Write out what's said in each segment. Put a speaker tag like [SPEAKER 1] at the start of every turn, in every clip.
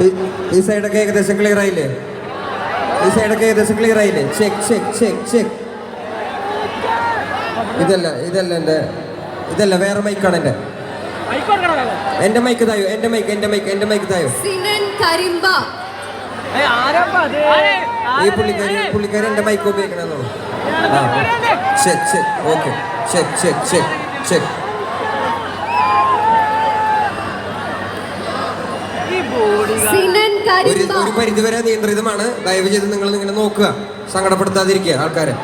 [SPEAKER 1] ഈ- സൈഡൊക്കെ ഏകദേശം ക്ലിയർ ആയില്ലേ? ഈ സൈഡൊക്കെ ഏകദേശം ക്ലിയർ ആയില്ലേ? ചെക്ക് ചെക്ക് ചെക്ക് ചെക്ക് ഇതല്ല ഇതല്ല എന്റെ ഇതല്ല വേറെ മൈക്കാണ് എന്റെ. എന്റെ മൈക്ക് തായോ? എന്റെ മൈക്ക് എന്റെ മൈക്ക് എന്റെ മൈക്ക് തായോ?
[SPEAKER 2] സിനൻ കരിമ്പ.
[SPEAKER 1] ഈ പുള്ളിക്കാരി പുള്ളിക്കാരി എന്റെ മൈക്ക് ഉപയോഗിക്കണമെന്നുള്ളൂ ആ check check okay. Check check check check ഒരു പരിധിവരെ നിയന്ത്രിതമാണ്. ദയവ് ചെയ്ത് നിങ്ങൾ ഇങ്ങനെ നോക്കുക. സങ്കടപ്പെടുത്താതിരിക്കുക ആൾക്കാരെ.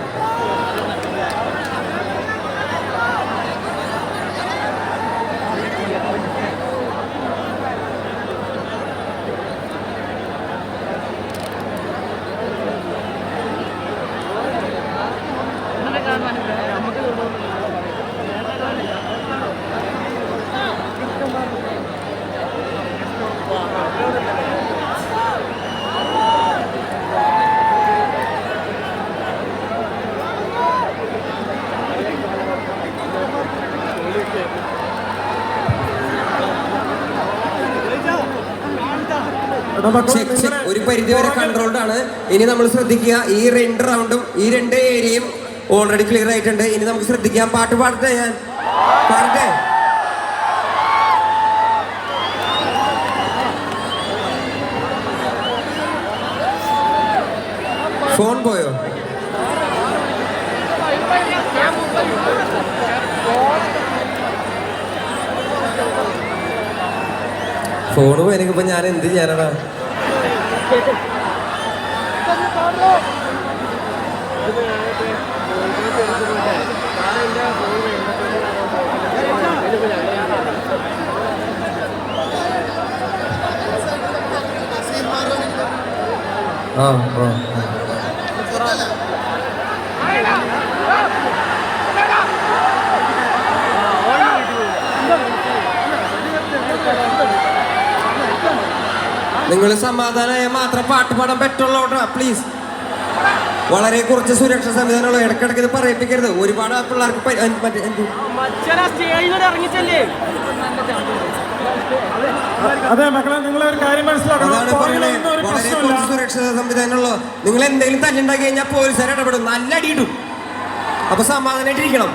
[SPEAKER 1] ഒരു പരിധിവരെ കൺട്രോൾഡ് ആണ്. ഇനി നമ്മൾ ശ്രദ്ധിക്കുക ഈ രണ്ട് റൗണ്ടും ഈ രണ്ട് ഏരിയയും ഓൾറെഡി ക്ലിയർ ആയിട്ടുണ്ട്. ഇനി നമുക്ക് ശ്രദ്ധിക്കാം. പാട്ട് പാടട്ടെ ഞാൻ? പാടട്ടെ? ഫോൺ പോയോ? ഫോണ് പോയതിനിപ്പോ ഞാൻ എന്ത് ചെയ്യാനാടാ ആ ആ. നിങ്ങൾ സമാധാനമായ മാത്രം പാട്ട് പാടാൻ പറ്റുള്ളൂ പ്ലീസ് വളരെ കുറച്ച് സുരക്ഷാ സംവിധാനമുള്ള ഇടക്കിടക്ക് ഇത് പറയിപ്പിക്കരുത്. ഒരുപാട് പിള്ളേർക്ക്
[SPEAKER 3] അതെ മക്കളെ നിങ്ങൾ ഒരു കാര്യം മനസ്സിലാക്കണം.
[SPEAKER 1] വളരെ കുറച്ച് സുരക്ഷാ സംവിധാനമുള്ള നിങ്ങൾ എന്തെങ്കിലും തല്ലുണ്ടാക്കി കഴിഞ്ഞാൽ പോലീസുകാർ ഇടപെടും. നല്ല അടിയിടും അപ്പൊ സമാധാനമായിട്ടിരിക്കണം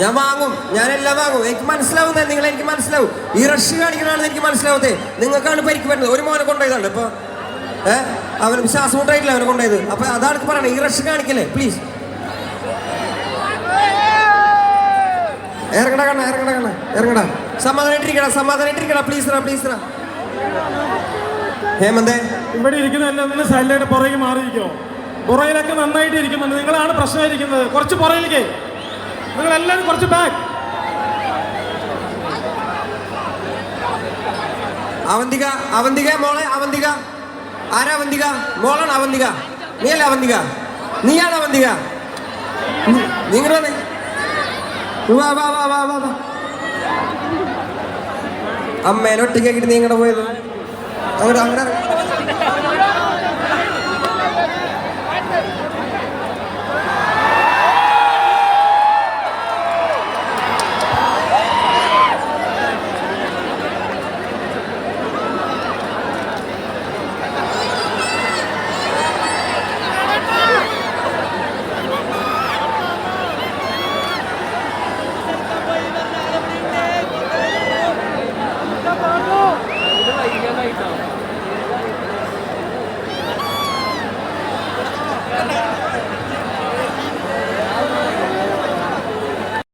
[SPEAKER 1] ഞാൻ വാങ്ങും. ഞാനെല്ലാം വാങ്ങും. എനിക്ക് മനസ്സിലാവുന്നത് നിങ്ങൾ എനിക്ക് മനസ്സിലാവും. ഈ റഷ് കാണിക്കണമെന്ന് എനിക്ക് മനസ്സിലാവത്തെ നിങ്ങൾക്കാണ് പരിക്ക് വരുന്നത്. ഒരു മോനെ കൊണ്ടുപോയതാണ് ഇപ്പൊ? ഏഹ് അവൻ ശ്വാസം ഉണ്ടായിട്ടില്ല അവനെ കൊണ്ടുപോയത്. അപ്പൊ അതാണ് പറയണേ ഈ റഷ് കാണിക്കല്ലേ? പ്ലീസ് ഇറങ്ങട കണ്ണ ഇറങ്ങട കണ്ണ ഇറങ്ങട. സമാധാനായിട്ടിരിക്കടാ സമാധാനായിട്ടിരിക്കടാ പ്ലീസ് റാ പ്ലീസ് റാ ഹേമന്തേ.
[SPEAKER 3] ഇവിടെ ഇരിക്കുന്ന എല്ലാം സൈലന്റ് പുറകെ മാറിയിരിക്കോ? പുറകിലൊക്കെ നന്നായിട്ട് ഇരിക്കുന്നുണ്ട് നിങ്ങളാണ് പ്രശ്നമായിരിക്കുന്നത്. കുറച്ച് പുറകിലേക്ക് നിങ്ങൾ എല്ലാവരും കുറച്ച് ബാക്ക്
[SPEAKER 1] അവന്തിക അവന്തിക മോളെ അവന്തിക. ആരാ അവന്തിക? മോളാണ് അവന്തിക. നീയല്ല അവന്തിക? നീയാണ് അവന്തിക? നിങ്ങൾ വാ വാ വാ വാ വാ വാ. അമ്മേനെ ഒറ്റയ്ക്കാക്കിട്ട് നീ ഇങ്ങോട്ട് പോയത്? അങ്ങോട്ട് അങ്ങോട്ട്